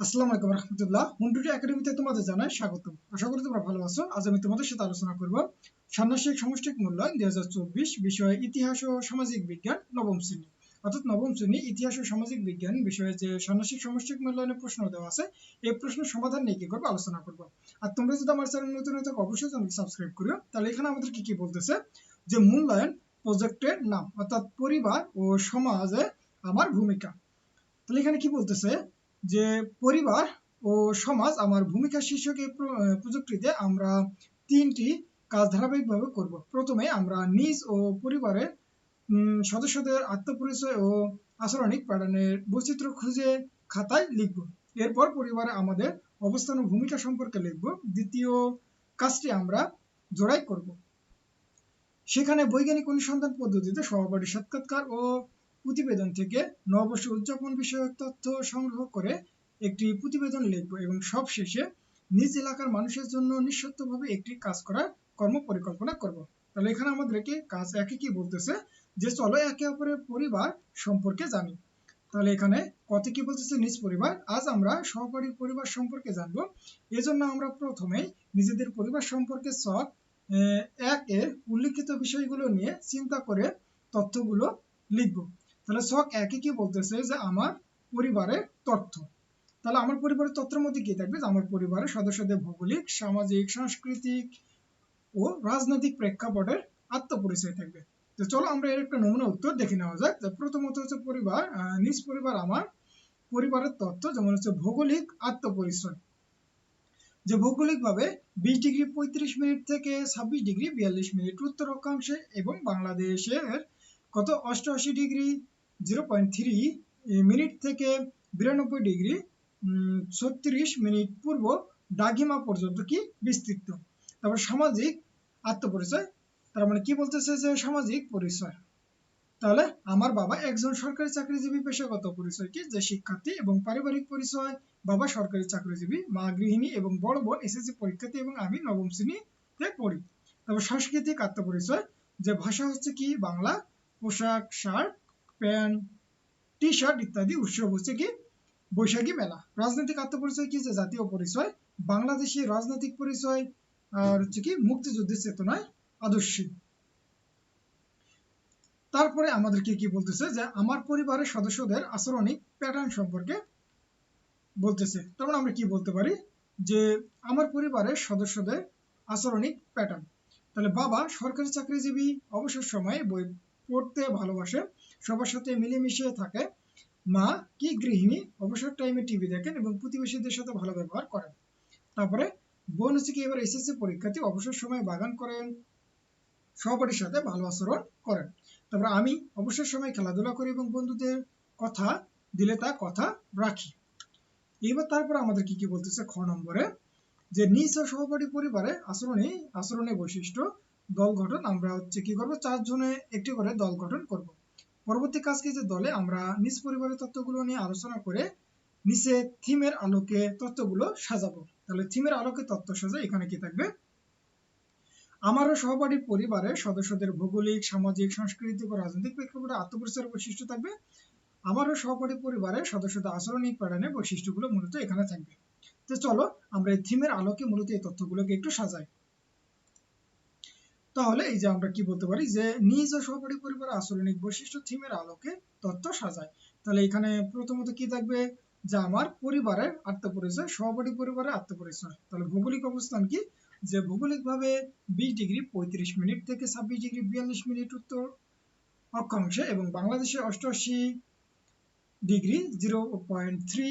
আসসালামু আলাইকুম রহমতুল্লাহ। একাডেমিতে তোমাদের জানাই স্বাগত আশা করি তোমরা ভালো আছো। আজ আমি তোমাদের সাথে আলোচনা করব সমষ্টিক মূল্যায়ন দুই হাজার চব্বিশ বিষয় ইতিহাস ও সামাজিক বিজ্ঞান নবম শ্রেণি। অর্থাৎ নবম শ্রেণি ইতিহাস ও সামাজিক বিজ্ঞান বিষয়ে যে সমষ্টিক মূল্যায়নের প্রশ্ন দেওয়া আছে এই সমাধান নিয়ে কি করব আলোচনা করব। আর তোমরা যদি আমার চ্যানেল নতুন হয়ে থাকো, অবশ্যই চ্যানেলকে সাবস্ক্রাইব করিও। তাহলে এখানে আমাদের কি কি বলতেছে? যে মূল্যায়ন প্রজেক্টের নাম, অর্থাৎ পরিবার ও সমাজে আমার ভূমিকা। তাহলে এখানে কি বলতেছে? যে পরিবার ও সমাজ আমার ভূমিকা শীর্ষক এই প্রযুক্তিতে আমরা তিনটি কাজ ধারাবাহিকভাবে করব। প্রথমে আমরা নিজ ও পরিবারের সদস্যদের আত্মপরিচয় ও আচরণিক প্যাটার্নের বৈচিত্র্য খুঁজে খাতায় লিখব। এরপর পরিবারে আমাদের অবস্থান ও ভূমিকা সম্পর্কে লিখব। দ্বিতীয় কাজটি আমরা জোড়াই করব। সেখানে বৈজ্ঞানিক অনুসন্ধান পদ্ধতিতে সহপাঠী সাক্ষাৎকার ও প্রতিবেদন থেকে নববর্ষ উদযাপন বিষয়ক তথ্য সংগ্রহ করে একটি প্রতিবেদন লিখব এবং সবশেষে নিজ এলাকার মানুষের জন্য নিঃশর্তভাবে একটি কাজ করার কর্ম পরিকল্পনা করব। তাহলে এখানে আমাদেরকে কাজ একে কি বলতেছে? যে চলো একে অপরের পরিবার সম্পর্কে জানি। তাহলে এখানে কত কি বলতেছে? নিজ পরিবার। আজ আমরা সহপাঠীর পরিবার সম্পর্কে জানব। এজন্য আমরা প্রথমেই নিজেদের পরিবার সম্পর্কে সব এক এর উল্লিখিত বিষয়গুলো নিয়ে চিন্তা করে তথ্যগুলো লিখব। তাহলে শখ একই কি বলতেছে যে আমার পরিবারের তথ্য। তাহলে আমার পরিবারের তথ্যের মধ্যে কি থাকবে? যে আমার পরিবারের সদস্যদের ভৌগোলিক, সামাজিক, সাংস্কৃতিক ও রাজনৈতিক প্রেক্ষাপটের আত্মপরিচয় থাকবে। তো চলো আমরা এর একটা নমুনা উত্তর দেখে নেওয়া যাক। প্রথমত হচ্ছে পরিবার নিজ পরিবার আমার পরিবারের তথ্য, যেমন হচ্ছে ভৌগোলিক আত্মপরিচয়। যে ভৌগোলিকভাবে বিশ ডিগ্রি পঁয়ত্রিশ মিনিট থেকে ছাব্বিশ ডিগ্রি বিয়াল্লিশ মিনিট উত্তর অক্ষাংশে এবং বাংলাদেশের কত? অষ্টআশি degree zero point three minute থেকে বিরানব্বই ডিগ্রি ছত্রিশ মিনিট পূর্ব দাগিমা পর্যন্ত কি বিস্তৃত। তারপর সামাজিক আত্মপরিচয়, তার মানে কি বলতেছে যে সামাজিক পরিচয়? তাহলে আমার বাবা একজন সরকারি চাকরিজীবী, পেশাগত পরিচয় কি? যে শিক্ষার্থী এবং পারিবারিক পরিচয়, বাবা সরকারি চাকরিজীবী, মা গৃহিণী এবং বড় বোন এসএসসি পরীক্ষার্থী এবং আমি নবম শ্রেণীতে পড়ি। তারপর সাংস্কৃতিক আত্মপরিচয়, যে ভাষা হচ্ছে কি? বাংলা, পোশাক, শার্ট প্যান্ট টি শার্ট ইত্যাদি উৎসব হচ্ছে কি? বৈশাখী মেলা। রাজনৈতিক আত্মপরিচয় কি যে জাতীয় পরিচয়? বাংলাদেশি রাজনৈতিক পরিচয় আর হচ্ছে কি মুক্তিযুদ্ধের চেতনায় আদর্শী। তারপরে আমাদেরকে কি বলতেছে যে আমার পরিবারের সদস্যদের আচরণিক প্যাটার্ন সম্পর্কে বলতেছে। মানে আমরা কি বলতে পারি? যে আমার পরিবারের সদস্যদের আচরণিক প্যাটার্ন তাহলে বাবা সরকারি চাকরিজীবী অবসর সময়ে বই পড়তে ভালোবাসে। সবার সাথে মিলেমিশে থাকে। মা কি গৃহিণী? অবসর টাইমে টিভি দেখেন এবং প্রতিবেশীদের সাথে ভালো ব্যবহার করেন। তারপরে বোন হচ্ছে কি এবার এসএসসি পরীক্ষার্থী অবসর সময় বাগান করেন, সহপাঠীর সাথে ভালো আচরণ করেন। তারপরে আমি অবসর সময় খেলাধুলা করি এবং বন্ধুদের কথা দিলে তা কথা রাখি। এবার তারপর আমাদের কি কি বলতেছে খ নম্বরে? যে নিজ ও সহপাঠী পরিবারে আচরণে আচরণের বৈশিষ্ট্য, দল গঠন, আমরা হচ্ছে কি করব, চারজনে একটি করে দল গঠন করব। পরবর্তী কাজকে যে দলে আমরা নিজ পরিবারের তত্ত্বগুলো নিয়ে আলোচনা করে নিচে থিমের আলোকে তত্ত্বগুলো সাজাবো। তাহলে থিমের আলোকে তত্ত্ব সাজা এখানে কি থাকবে? আমারও সহপাঠী পরিবারের সদস্যদের ভৌগোলিক, সামাজিক, সাংস্কৃতিক ও রাজনৈতিক প্রেক্ষাপটে আত্মপরিচয়ের বৈশিষ্ট্য থাকবে। আমারও সহপাঠী পরিবারের সদস্যদের আচরণিক প্যাটার্নের বৈশিষ্ট্যগুলো মূলত এখানে থাকবে। তো চলো আমরা এই থিমের আলোকে মূলত এই তথ্যগুলোকে একটু সাজাই। তাহলে এই যে আমরা কি বলতে পারি যে নিজ ও সহপাঠী পরিবার আচরণিক বৈশিষ্ট্য থিমের আলোকে তথ্য সাজায়। তাহলে এখানে প্রথমত কি থাকবে? যে আমার পরিবারের আত্মপরিচয়, সহপাঠী পরিবারের আত্মপরিচয়। তাহলে ভৌগোলিক অবস্থান কি? যে ভৌগোলিকভাবে বিশ ডিগ্রি পঁয়ত্রিশ মিনিট থেকে ছাব্বিশ ডিগ্রি বিয়াল্লিশ মিনিট উত্তর অক্ষাংশে এবং বাংলাদেশে অষ্টআশি degree zero point three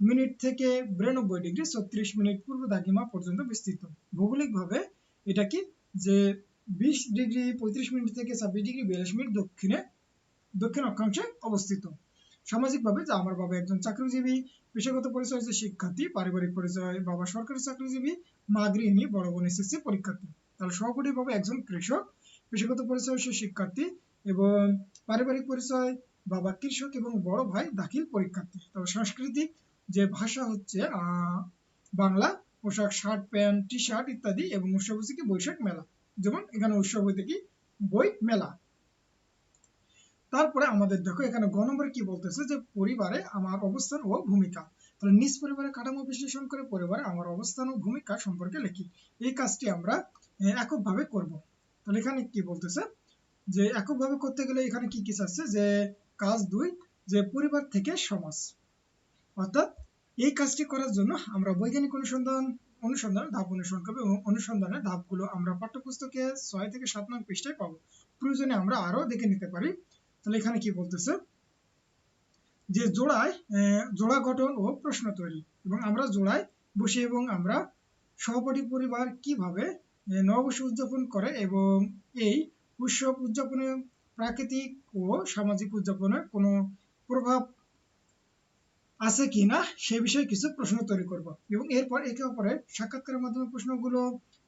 minute থেকে বিরানব্বই ডিগ্রি ছত্রিশ মিনিট পূর্ব দাগিমা পর্যন্ত বিস্তৃত। ভৌগোলিকভাবে এটা কি? যে বিশ ডিগ্রি, পঁয়ত্রিশ মিনিট থেকে ছাব্বিশ ডিগ্রি বিয়াল্লিশ মিনিট দক্ষিণে, দক্ষিণ অক্ষাংশে অবস্থিত। সামাজিকভাবে যে আমার বাবা একজন চাকরিজীবী, পেশাগত পরিচয় হচ্ছে শিক্ষার্থী, পারিবারিক পরিচয়, বাবা সরকারি চাকরিজীবী মা গৃহিণী বড় বোন এসএসসি পরীক্ষার্থী। তাহলে সহপাঠীভাবে একজন কৃষক, পেশাগত পরিচয় হচ্ছে শিক্ষার্থী এবং পারিবারিক পরিচয় বাবা কৃষক এবং বড় ভাই দাখিল পরীক্ষার্থী। তবে সাংস্কৃতিক যে ভাষা হচ্ছে বাংলা, পোশাক, শার্ট, প্যান্ট টি শার্ট ইত্যাদি এবং উৎসব বৈশাখ মেলা। যেমন এখানে উৎসব হইতে কি? বই মেলা। তারপরে আমাদের দেখো, এখানে গ নম্বরে কি বলতেছে যে, পরিবারে আমার অবস্থান ও ভূমিকা। তাহলে নিজ পরিবারের কাঠামো বিশ্লেষণ করে পরিবারে আমার অবস্থান ও ভূমিকা সম্পর্কে লিখি। এই কাজটি আমরা এককভাবে করব। তাহলে এখানে কি বলতেছে? যে, এককভাবে করতে গেলে এখানে কি কি আছে? যে, কাজ দুই, যে, পরিবার থেকে সমাজ। অর্থাৎ এই কাজটি করার জন্য আমরা বৈজ্ঞানিক অনুসন্ধান অনুসন্ধানের ধাপ অনুসরণ করব। এবং অনুসন্ধানের ধাপগুলো আমরা পাঠ্যপুস্তকে ছয় থেকে সাত নং পৃষ্ঠায় পাবো। প্রয়োজনে আমরা আরও দেখে নিতে পারি। তাহলে এখানে কি বলতেছে? যে জোড়ায় জোড়া গঠন ও প্রশ্ন তৈরি। এবং আমরা জোড়ায় বসে এবং আমরা সহপাঠী পরিবার কীভাবে নববর্ষ উদযাপন করে এবং এই উৎসব উদযাপনে প্রাকৃতিক ও সামাজিক উদযাপনের কোনো প্রভাব আছে কিনা সে বিষয়ে কিছু প্রশ্ন তৈরি করব। এবং এরপর একে অপরের সাক্ষাৎকারের মাধ্যমে প্রশ্নগুলো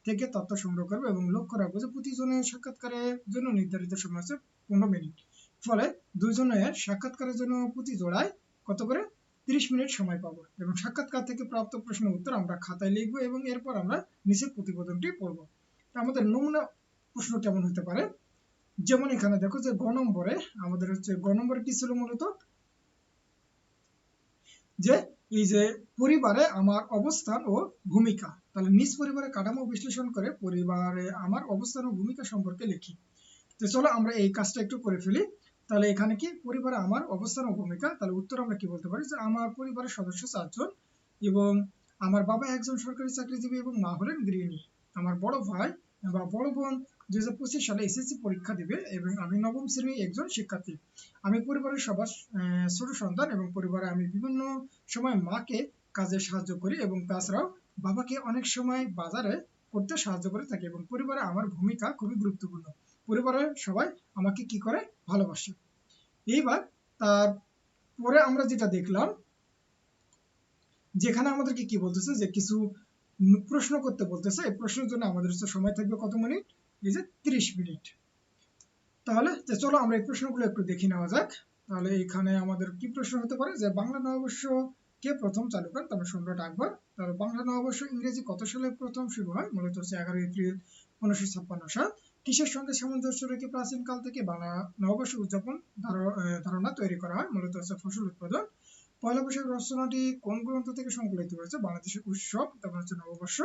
থেকে তথ্য সংগ্রহ করব এবং লক্ষ্য রাখব যে প্রতিজনের সাক্ষাৎকারের জন্য নির্ধারিত সময় আছে পনেরো মিনিট। ফলে দুইজনের সাক্ষাৎকারের জন্য প্রতি জোড়ায় কত করে? তিরিশ মিনিট সময় পাবো। এবং সাক্ষাৎকার থেকে প্রাপ্ত প্রশ্নের উত্তর আমরা খাতায় লিখব এবং এরপর আমরা নিচের প্রতিবেদনটি পড়ব। আমাদের নমুনা প্রশ্ন কেমন হতে পারে? যেমন এখানে দেখো যে গ নম্বরে আমাদের হচ্ছে গ নম্বরে কি ছিল মূলত? যে এই যে পরিবারে আমার অবস্থান ও ভূমিকা, তাহলে নিজ পরিবারের কাঠামো বিশ্লেষণ করে পরিবারে আমার অবস্থান ও ভূমিকা সম্পর্কে লিখি। তো চলো আমরা এই কাজটা একটু করে ফেলি। তাহলে এখানে কি? পরিবারে আমার অবস্থান ও ভূমিকা, তাহলে উত্তর আমরা কি বলতে পারি? যে আমার পরিবারের সদস্য চারজন এবং আমার বাবা একজন সরকারি চাকরিজীবী এবং মা হলেন গৃহিণী। আমার বড় ভাই বা বড় বোন দুই সালে এসএসসি পরীক্ষা দিবে এবং আমি নবম শ্রেণির একজন শিক্ষার্থী। আমি পরিবারের সবার ছোট সন্তান এবং পরিবারে আমি বিভিন্ন সময় মাকে কাজে সাহায্য করি এবং তাছাড়াও বাবাকে অনেক সময় বাজারে করতে সাহায্য করে থাকি এবং পরিবারে আমার ভূমিকা খুবই গুরুত্বপূর্ণ। পরিবারের সবাই আমাকে কি করে? ভালোবাসে। এইবার তার পরে আমরা যেটা দেখলাম, যেখানে আমাদেরকে কি বলতেছে যে কিছু প্রশ্ন করতে বলতেছে। এই প্রশ্নের জন্য আমাদের সময় থাকবে কত মিনিট? এই যে তিরিশ মিনিট। তাহলে যে চলো আমরা এই প্রশ্নগুলো একটু দেখে নেওয়া যাক। তাহলে এখানে আমাদের কি প্রশ্ন হতে পারে? যে বাংলা নববর্ষ কে প্রথম চালু করেন তাহলে সম্রাট আকবর। তাহলে বাংলা নববর্ষ ইংরেজি কত সালে প্রথম শুরু হয়? মূলত হচ্ছে এগারো এপ্রিল পনেরোশো ছাপ্পান্ন সাল। কিসের সঙ্গে সামঞ্জস্য রেখে প্রাচীন কাল থেকে বাংলা নববর্ষ উদযাপন ধারণা তৈরি করা হয়? মূলত হচ্ছে ফসল উৎপাদন। পয়লা বৈশাখ রচনাটি কোন গ্রন্থ থেকে সংকলিত হয়েছে? বাংলাদেশের উৎসব, তারপর হচ্ছে নববর্ষ।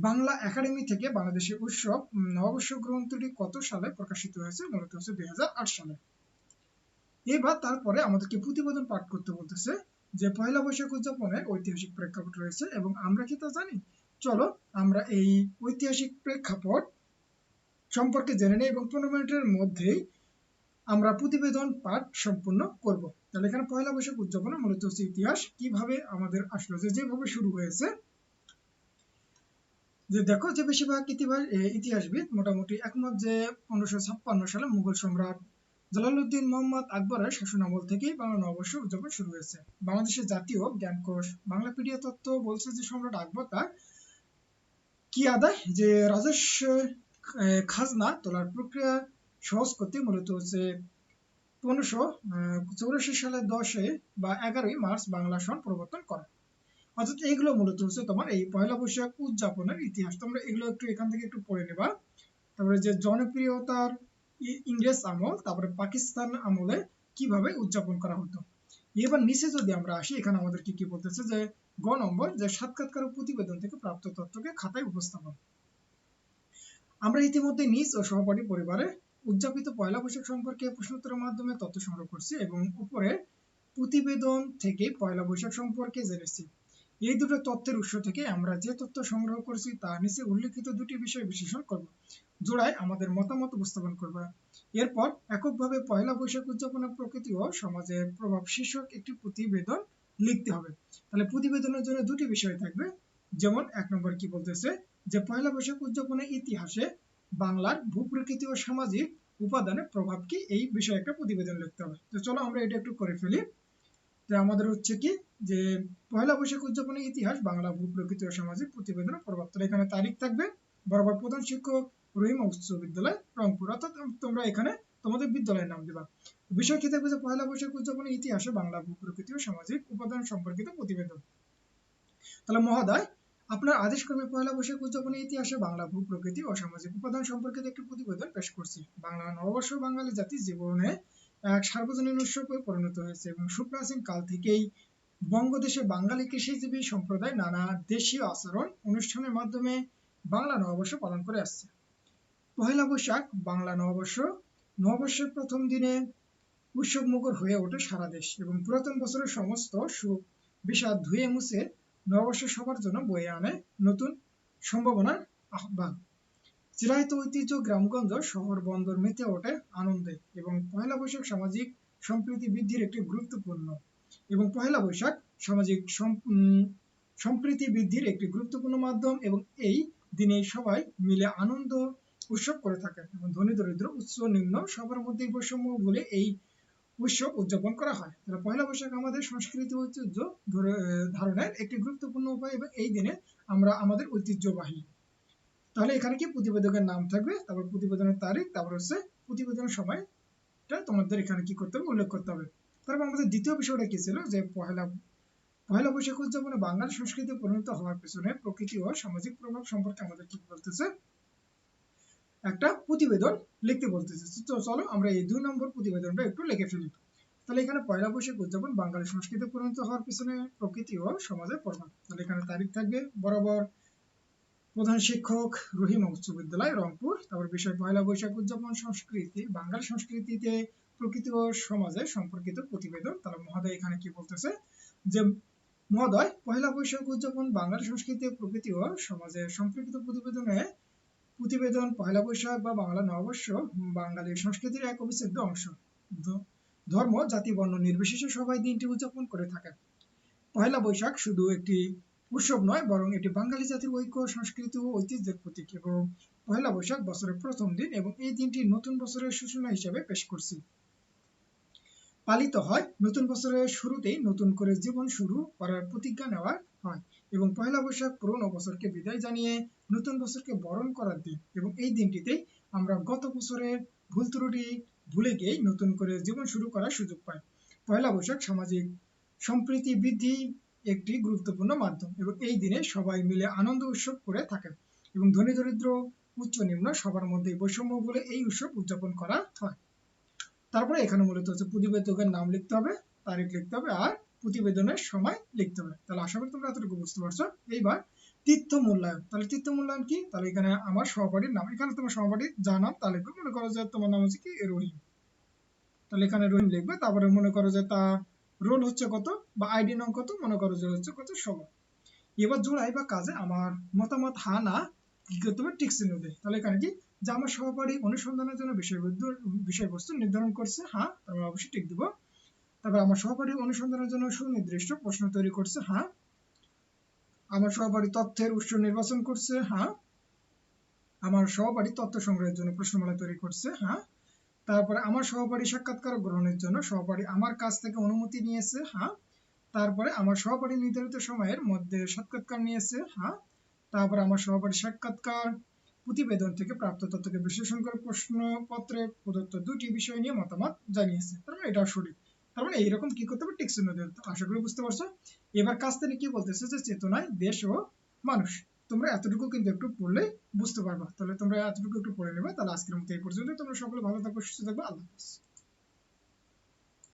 বাংলা একাডেমি থেকে বাংলাদেশের উৎসব নববর্ষ গ্রন্থটি কত সালে প্রকাশিত হয়েছে? মূলত হচ্ছে দুই সালে। এবার তারপরে আমাদেরকে প্রতিবেদন পাঠ করতে বলতেছে যে পয়লা বৈশাখ উদযাপনের ঐতিহাসিক প্রেক্ষাপট রয়েছে এবং আমরা কি তা জানি? চলো আমরা এই ঐতিহাসিক প্রেক্ষাপট সম্পর্কে জেনে নেই এবং পনেরো মিনিটের মধ্যেই আমরা প্রতিবেদন পাঠ সম্পূর্ণ করব। তাহলে এখানে পয়লা বৈশাখ উদযাপনের মূলত হচ্ছে ইতিহাস, কীভাবে আমাদের আসলো, যে যেভাবে শুরু হয়েছে যে দেখো যে বেশিরভাগ ইতিহাস ইতিহাসবিদ মোটামুটি একমত যে পনেরোশো ছাপ্পান্ন সালে মুঘল সম্রাট জালালউদ্দিন মোহাম্মদ আকবরের শাসনামল থেকেই বাংলা নববর্ষ উদযাপন শুরু হয়েছে। বাংলাদেশের জাতীয় জ্ঞানকোষ, বাংলাপিডিয়া তত্ত্ব বলছে যে সম্রাট আকবর তার কি আদায়? যে রাজস্ব খাজনা তোলার প্রক্রিয়া সহজ করতে মূলত হচ্ছে পনেরোশো চৌরাশি সালের দশে বা এগারোই মার্চ বাংলা সন প্রবর্তন করা অর্থাৎ এগুলো মূলত হচ্ছে তোমার এই পয়লা বৈশাখ উদযাপনের ইতিহাস। তোমরা এগুলো একটু এখান থেকে একটু পড়ে নেবা। তারপরে যে জনপ্রিয়তার ইংরেজ আমল, তারপরে পাকিস্তান আমলে কীভাবে উদযাপন করা হতো। এবার নিচে যদি আমরা আসি, এখানে আমাদের কি কি বলতেছে যে গ নম্বর, যে সাক্ষাৎকার প্রতিবেদন থেকে প্রাপ্ত তথ্যকে খাতায় উপস্থাপন। আমরা ইতিমধ্যে নিজ ও সহপাঠী পরিবারে উদযাপিত পয়লা বৈশাখ সম্পর্কে প্রশ্নোত্তরের মাধ্যমে তথ্য সংগ্রহ করছি এবং উপরে প্রতিবেদন থেকে পয়লা বৈশাখ সম্পর্কে জেনেছি। এই দুটো তথ্যের উৎস থেকে আমরা যে তথ্য সংগ্রহ করেছি তা নিচে উল্লেখিত দুটি বিষয় বিশ্লেষণ করব। জোড়ায় আমাদের মতামত উপস্থাপন করব। এরপর এককভাবে পয়লা বৈশাখ উদযাপনের প্রকৃতি ও সমাজের প্রভাব শীর্ষক একটি প্রতিবেদন লিখতে হবে। তাহলে প্রতিবেদনের জন্য দুটি বিষয় থাকবে। যেমন এক নম্বর কি বলতেছে যে, পয়লা বৈশাখ উদযাপনের ইতিহাসে বাংলার ভূপ্রকৃতি ও সামাজিক উপাদানের প্রভাব কি? এই বিষয়ে একটা প্রতিবেদন লিখতে হবে। তো চলো আমরা এটা একটু করে ফেলি। তো আমাদের হচ্ছে কি যে পয়লা বৈশাখ উদযাপনের ইতিহাস, বাংলা ভূপ্রকৃতি ও সামাজিক প্রতিবেদনের প্রভাব তাহলে এখানে তারিখ থাকবে বরাবর প্রধান শিক্ষক রহিমা উচ্চ বিদ্যালয় রংপুর। অর্থাৎ তোমরা এখানে তোমাদের বিদ্যালয়ের নাম দিবা। বিষয় কি থাকবে যে পয়লা বৈশাখ উদযাপনের ইতিহাসে বাংলা ভূপ্রকৃতি ও সামাজিক উপাদান সম্পর্কিত প্রতিবেদন। তাহলে মহোদয়, আপনার আদেশ ক্রমে পয়লা বৈশাখ উদযাপনের ইতিহাসে বাংলা ভূপ্রকৃতি ও সামাজিক উপাদান সম্পর্কিত একটি প্রতিবেদন পেশ করছি। বাংলা নববর্ষ বাঙালি জাতির জীবনে সার্বজনীন উৎসবে পরিণত হয়েছে এবং সুপ্রাচীন কাল থেকেই বঙ্গদেশে বাঙালি কৃষিজীবী সম্প্রদায় নানা দেশীয় আচরণ অনুষ্ঠানের মাধ্যমে বাংলা নববর্ষ পালন করে আসছে। পহেলা বৈশাখ, বাংলা নববর্ষ। নববর্ষের প্রথম দিনে উৎসব মুখর হয়ে ওঠে সারা দেশ এবং পুরাতন বছরের সমস্ত সুখ বিষাদ ধুয়ে মুছে নববর্ষ সবার জন্য বয়ে আনে নতুন সম্ভাবনার আহ্বান। চিরায়ত ঐতিহ্য, গ্রামগঞ্জ, শহর বন্দর মেতে ওঠে আনন্দে এবং পহেলা বৈশাখ সামাজিক সম্প্রীতি বৃদ্ধির একটি গুরুত্বপূর্ণ এবং পহেলা বৈশাখ সামাজিক সম্প্রীতি বৃদ্ধির একটি গুরুত্বপূর্ণ মাধ্যম এবং এই দিনে সবাই মিলে আনন্দ উৎসব করে থাকে এবং ধনী দরিদ্র উচ্চ নিম্ন সবার মধ্যে বৈষম্য বলে এই উৎসব উদযাপন করা হয়। তাহলে পয়লা বৈশাখ আমাদের সংস্কৃতি ঐতিহ্য ধারণের একটি গুরুত্বপূর্ণ উপায় এবং এই দিনে আমরা আমাদের ঐতিহ্যবাহী তাহলে এখানে কি প্রতিবেদকের নাম থাকবে, তারপর প্রতিবেদনের তারিখ, তারপর হচ্ছে প্রতিবেদনের সময়টা তোমাদের এখানে কি করতে হবে, উল্লেখ করতে হবে। তারপর আমাদের দ্বিতীয় বিষয়টা কি ছিল? যে পহেলা পহেলা বৈশাখ উদযাপনে বাঙালি সংস্কৃতি পরিণত হওয়ার পেছনে প্রকৃতি ও সামাজিক প্রভাব সম্পর্কে আমাদের কি বলতেছে? একটা প্রতিবেদন লিখতে বলতেছে। তো চলো আমরা এই দুই নম্বর প্রতিবেদনটা একটু লিখে ফেলি। তাহলে এখানে পয়লা বৈশাখ উদযাপন বাঙালি সংস্কৃতি পরিণত হওয়ার পিছনে প্রকৃতি ও সমাজের প্রভাব। তাহলে এখানে তারিখ থাকবে বরাবর প্রধান শিক্ষক রহিমা উচ্চ বিদ্যালয়, রংপুর। তারপর বিষয় পয়লা বৈশাখ উদযাপন সংস্কৃতি, বাঙালি সংস্কৃতিতে প্রকৃতি ও সমাজে সম্পর্কিত প্রতিবেদন। তাহলে মহোদয় এখানে কি বলতেছে? যে, মহোদয়, পয়লা বৈশাখ উদযাপন বাঙালি সংস্কৃতি প্রকৃতি ও সমাজে সম্পর্কিত প্রতিবেদনে প্রতিবেদন পয়লা বৈশাখ বা বাংলা নববর্ষ বাঙালি সংস্কৃতির এক অবিচ্ছেদ্য অংশ। ধর্ম, জাতি, বর্ণ নির্বিশেষে সবাই দিনটি উদযাপন করে থাকে পয়লা বৈশাখ শুধু একটি উৎসব নয়, বরং এটি বাঙালি জাতির ঐক্য, সংস্কৃতি ও ঐতিহ্যের প্রতীক এবং পয়লা বৈশাখ বছরের প্রথম দিন এবং এই দিনটি নতুন বছরের সূচনা হিসেবে পেশ করছি। পালিত হয়, নতুন বছরের শুরুতেই নতুন করে জীবন শুরু করার প্রতিজ্ঞা নেওয়া হয় এবং পয়লা বৈশাখ পুরনো বছরকে বিদায় জানিয়ে নতুন বছরকে বরণ করার দিন এবং এই দিনটিতেই আমরা গত বছরের ভুল ত্রুটি ভুলে গিয়েই নতুন করে জীবন শুরু করার সুযোগ পাই। পয়লা বৈশাখ সামাজিক সম্প্রীতি বৃদ্ধি একটি গুরুত্বপূর্ণ মাধ্যম এবং এই দিনে সবাই মিলে আনন্দ উৎসব করে থাকেন এবং ধনী, দরিদ্র, উচ্চ, নিম্ন সবার মধ্যে বৈষম্য বলে এই উৎসব উদযাপন করা হয়। তারপরে এখানে মূলত হচ্ছে প্রতিবেদকের নাম লিখতে হবে, তারিখ লিখতে হবে আর প্রতিবেদনের সময় লিখতে হবে। তাহলে আশা করি তোমরা এতটুকু বুঝতে পারছ। এইবার তীর্থ মূল্যায়ন। তাহলে তীর্থ মূল্যায়ন কি? তাহলে এখানে আমার সহপাঠীর নাম, এখানে তোমার সহপাঠীর যা নাম তা লিখবে। মনে করো যে তোমার নাম হচ্ছে কি? রহিম। তাহলে এখানে রহিম লিখবে, তারপরে মনে করো যে তা রোল হচ্ছে কত বা আইডি নাম কত, মনে করো যে হচ্ছে কত ষোলো এবার জোড়াই বা কাজে আমার মতামত হা না করতে হবে? দেয়। তাহলে এখানে কি? যে আমার সহপাঠী অনুসন্ধানের জন্য বিষয়বস্তু বিষয়বস্তু নির্ধারণ করছে হ্যাঁ তারপর অবশ্যই টিক দিব। তারপর আমার সহপাঠী অনুসন্ধানের জন্য সুনির্দিষ্ট প্রশ্ন তৈরি করছে হ্যাঁ আমার সহপাঠী তথ্যের উৎস নির্বাচন করছে হ্যাঁ আমার সহপাঠী তথ্য সংগ্রহের জন্য প্রশ্নমালা তৈরি করছে হ্যাঁ তারপরে আমার সহপাঠী সাক্ষাৎকার গ্রহণের জন্য সহপাঠী আমার কাছ থেকে অনুমতি নিয়েছে হ্যাঁ। তারপরে আমার সহপাঠী নির্ধারিত সময়ের মধ্যে সাক্ষাৎকার নিয়েছে হ্যাঁ। তারপরে আমার সহপাঠী সাক্ষাৎকার প্রতিবেদন থেকে প্রাপ্ত তথ্যকে বিশ্লেষণ করে প্রশ্নপত্রে প্রদত্ত দুটি বিষয় নিয়ে মতামত জানিয়েছে। তার মানে এটা সঠিক। তার মানে এইরকম কি করতে হবে? টিক চিহ্ন দিতে আশা করি বুঝতে পারছ। এবার কাছ থেকে কি বলতেছে? যে চেতনায় দেশ ও মানুষ। তোমরা এতটুকু কিন্তু একটু পড়লে বুঝতে পারবা। তাহলে তোমরা এতটুকু একটু পড়ে নেবে, তাহলে আজকের মতো এই পর্যন্ত তোমরা সকলে ভালো থাকব সুস্থ থাকবে আল্লাহ হাফেজ।